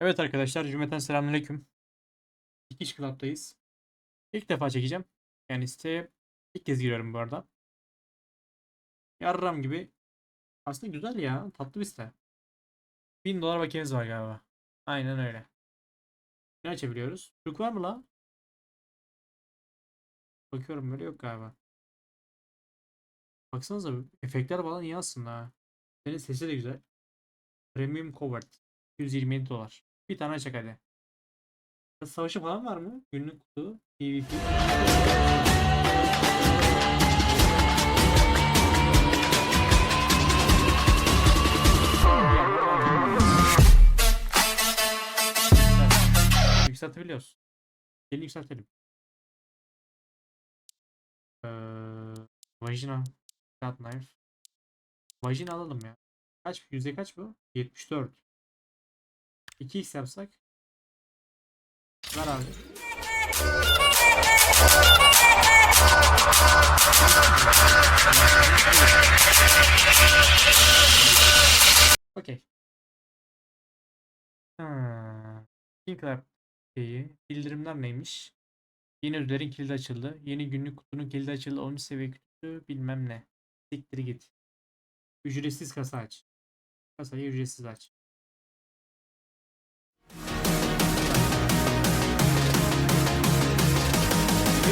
Evet arkadaşlar cümleten selamünaleyküm. Dikiş Club'dayız. İlk defa çekeceğim. Yani siteye ilk kez giriyorum bu arada. Yarram gibi. Aslında güzel ya. Tatlı bir site. 1000 dolar bakiyemiz var galiba. Aynen öyle. Ne açabiliyoruz? Türk var mı la? Bakıyorum böyle yok galiba. Baksanıza efektler falan iyi aslında ha. Senin sesi de güzel. Premium Covered. 127 dolar. Bir tane açak hadi. Savaşı falan var mı? Günlük kutu, PvP. Yükseltebiliyoruz. Gelin yükseltelim. Ee, vajina. Cut knife. Vajina alalım ya. Kaç? Yüzde kaç bu? 74. 2x yapsak. Ver abi. Okey. King Club şeyi. Bildirimler neymiş? Yeni ödüllerin kilidi açıldı. Yeni günlük kutunun kilidi açıldı. 13 seviye kutusu bilmem ne. Siktir git. Ücretsiz kasa aç. Kasayı ücretsiz aç.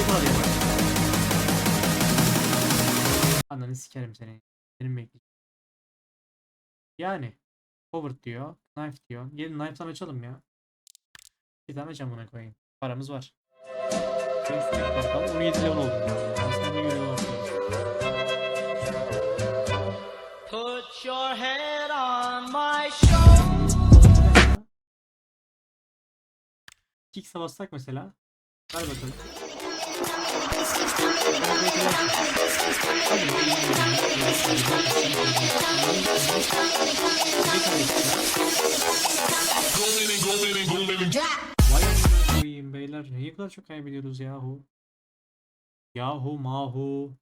Var ya. Ananı sikerim seni. Benim bekleyeceğim. Yani. Forward diyor. Knife diyor. Gelin knife'tan açalım ya. Bir tane camına koyayım. Paramız var. Şöyle sürekli bakalım. 17 level oldum. Aslında görev olsun. Put your head on my shoulder. Kicks'e bassak mesela. Ver bakalım. Koyayım beyler. Niye kadar çok kaybediyoruz yahu? Yahu mahu.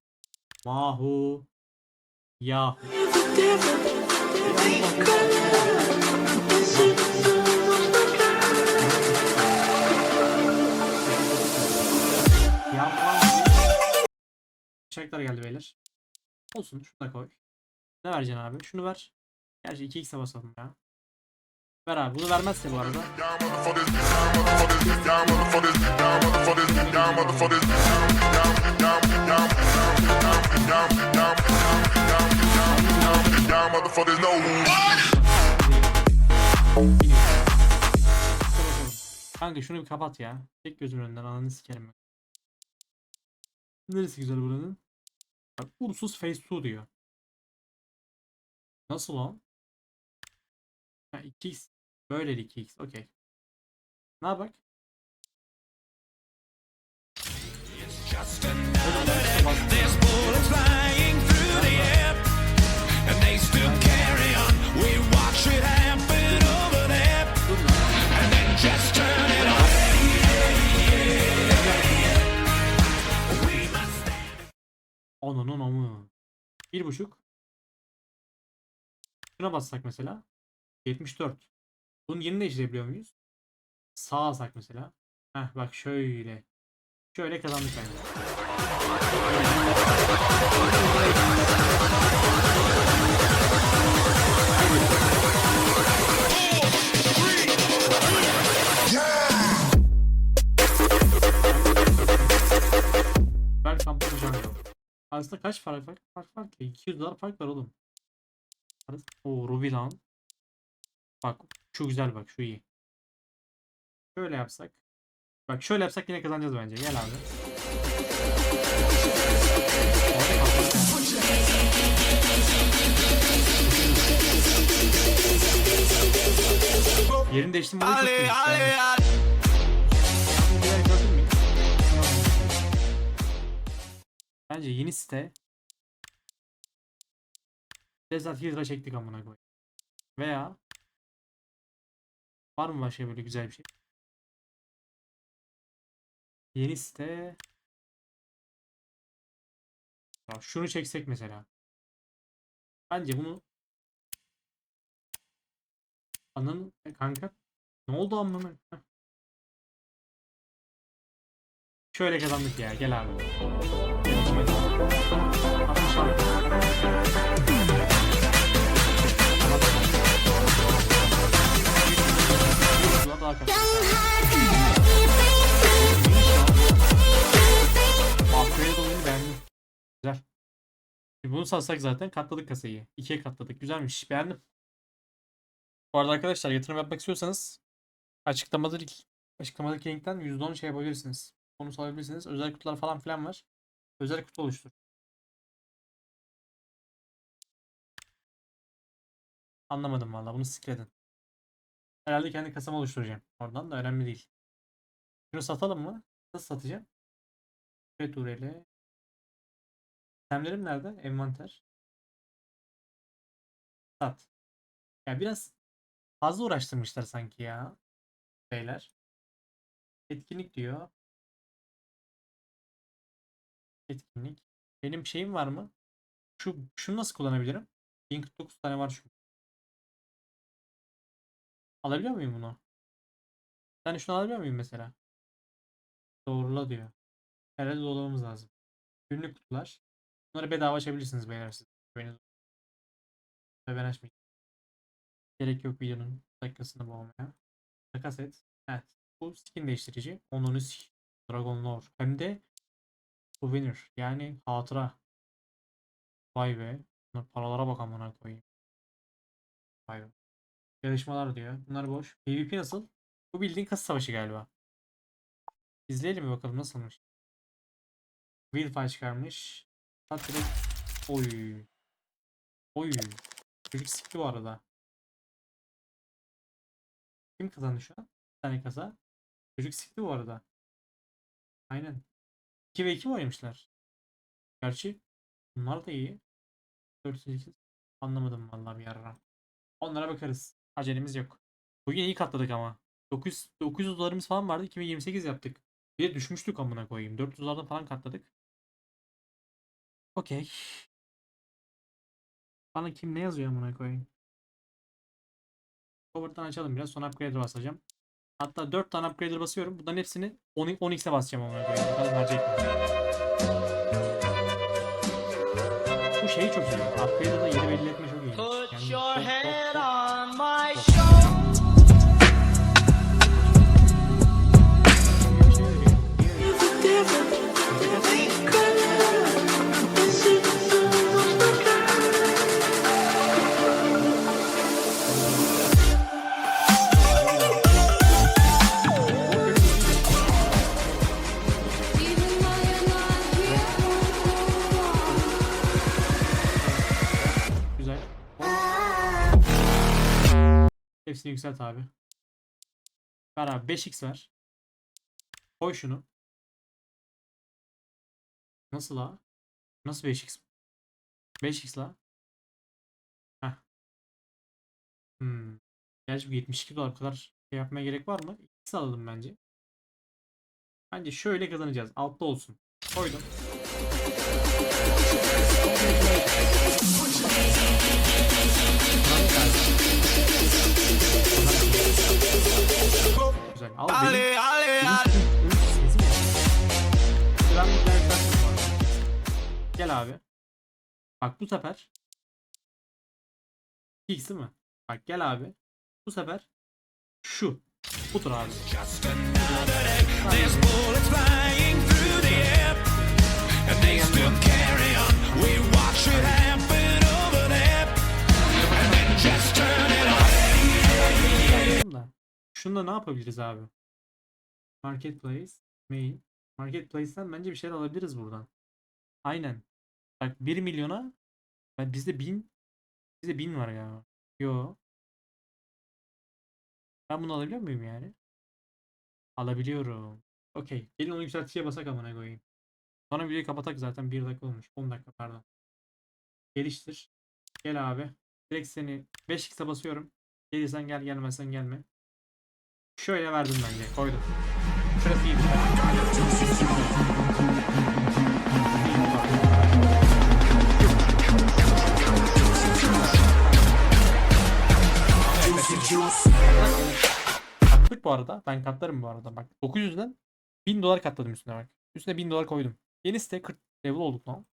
Mahu. Yahu. Yapmam. Bıçaklar geldi beyler. Olsun şunu da koy. Ne vereceksin abi? Şunu ver. Gerçi 2x'e basalım ya. Ver abi. Bunu vermezse bu arada. Kanka şunu bir kapat ya. Tek gözümün önünden ananı sikerim ben. Neresi güzel buranın? Bak Ursus Phase 2 diyor. Nasıl o? Ha 2x. Böyle 2x. Okey. Ne yapak? There's bullets 1.5. Şuna bassak mesela. 74. Bunun yeni de işleyebiliyor muyuz? Sağ alsak mesela. Heh bak şöyle. Şöyle kazandık bence. Kaç fark var? Fark var ki 200 dolar fark var oğlum. O Ruby lan. Bak şu güzel bak şu iyi. Şöyle yapsak. Bak şöyle yapsak yine kazanacağız bence. Gel abi. Yerini değiştirme olayı çok iyi. Bence yeni site Desert Hydra çektik amına koy. Veya var mı başka böyle güzel bir şey? Yeni site ya şunu çeksek mesela. Bence bunu Anın kanka Ne oldu amına? Şöyle kazandık ya. Gel abi. Güzel. Bunu satsak zaten katladık kasayı. İkiye katladık. Güzelmiş. Beğendim. Bu arada arkadaşlar yatırım yapmak istiyorsanız açıklamadaki açıklamadaki linkten %10 şey yapabilirsiniz. Bonus alabilirsiniz. Özel kutular falan filan var. Özel kutu oluştur. Anlamadım valla. Bunu sikledin. Herhalde kendi kasamı oluşturacağım. Oradan da önemli değil. Şunu satalım mı? Nasıl satacağım? Returele. Sistemlerim nerede? Envanter. Sat. Ya biraz fazla uğraştırmışlar sanki ya. Beyler. Etkinlik diyor. Etkinlik. Benim şeyim var mı? Şu şunu nasıl kullanabilirim? 1049 tane var çünkü. Alabiliyor muyum bunu? Tane şunu alabiliyor muyum mesela? Doğrula diyor. Herhalde dolamamız lazım. Günlük kutular. Bunları bedava açabilirsiniz beyler siz. Güveniniz. Ve ben açmayacağım. Gerek yok videonun dakikasını boğmaya. Takas et. Evet. Bu skin değiştirici. Onunu sik. Dragon Lore. Hem de souvenir. Yani hatıra. Vay be. Bunlar paralara bak amına koyayım. Vay be. Yarışmalar diyor. Bunlar boş. PvP nasıl? Bu bildiğin kasa savaşı galiba. İzleyelim mi bakalım nasılmış. Willfire çıkarmış. Hat direkt. Oy. Oy. Çocuk sikti bu arada. Kim kazandı şu an? Bir tane kasa. Çocuk sikti bu arada. Aynen. 2 ve 2 mi oynamışlar? Gerçi bunlar da iyi. 408. Anlamadım vallahi bir ara. Onlara bakarız. Acelemiz yok. Bugün iyi katladık ama. 900, 900 dolarımız falan vardı. 2028 yaptık. Bir de düşmüştük amına koyayım. 400'lardan falan katladık. Okey. Bana kim ne yazıyor amına koyayım? Cover'dan açalım biraz. Sonra upgrader basacağım. Hatta 4 tane upgrader basıyorum. Bunların hepsini 10 10x'e basacağım koyayım. Bakalım mi? Bu şey çok iyi. Upgrader'da yeri belli etme çok iyi. Put Yani your head on my shoulder. Hepsini yükselt abi. Ver abi 5x ver. Koy şunu. Nasıl la? Nasıl 5x? 5x la. Heh. Hmm. Gerçi bu 72 dolar kadar şey yapmaya gerek var mı? X alalım bence. Bence şöyle kazanacağız. Altta olsun. Koydum. Bak bu sefer X değil mi? Bak gel abi. Bu sefer şu. Budur abi. Şunda ne yapabiliriz abi? Marketplace, main. Marketplace'ten bence bir şeyler alabiliriz buradan. Aynen. Bak 1 milyona ben bizde 1000 bizde 1000 var ya. Yo. Ben bunu alabiliyor muyum yani? Alabiliyorum. Okey. Gelin onu yükselticiye basak amına koyayım. Sonra videoyu kapatak zaten 1 dakika olmuş. 10 dakika pardon. Geliştir. Gel abi. Direkt seni 5x'e basıyorum. Gelirsen gel gelmezsen gelme. Şöyle verdim bence. Koydum. Şurası iyi. Katladık bu arada. Ben katlarım bu arada. Bak 900'den 1000 dolar katladım üstüne bak. Üstüne 1000 dolar koydum. Yeni site 40 level olduk lan.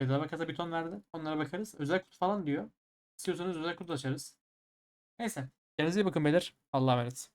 Bedava kasa bir ton verdi. Onlara bakarız. Özel kutu falan diyor. İstiyorsanız özel kutu açarız. Neyse. Kendinize iyi bakın beyler. Allah'a emanet.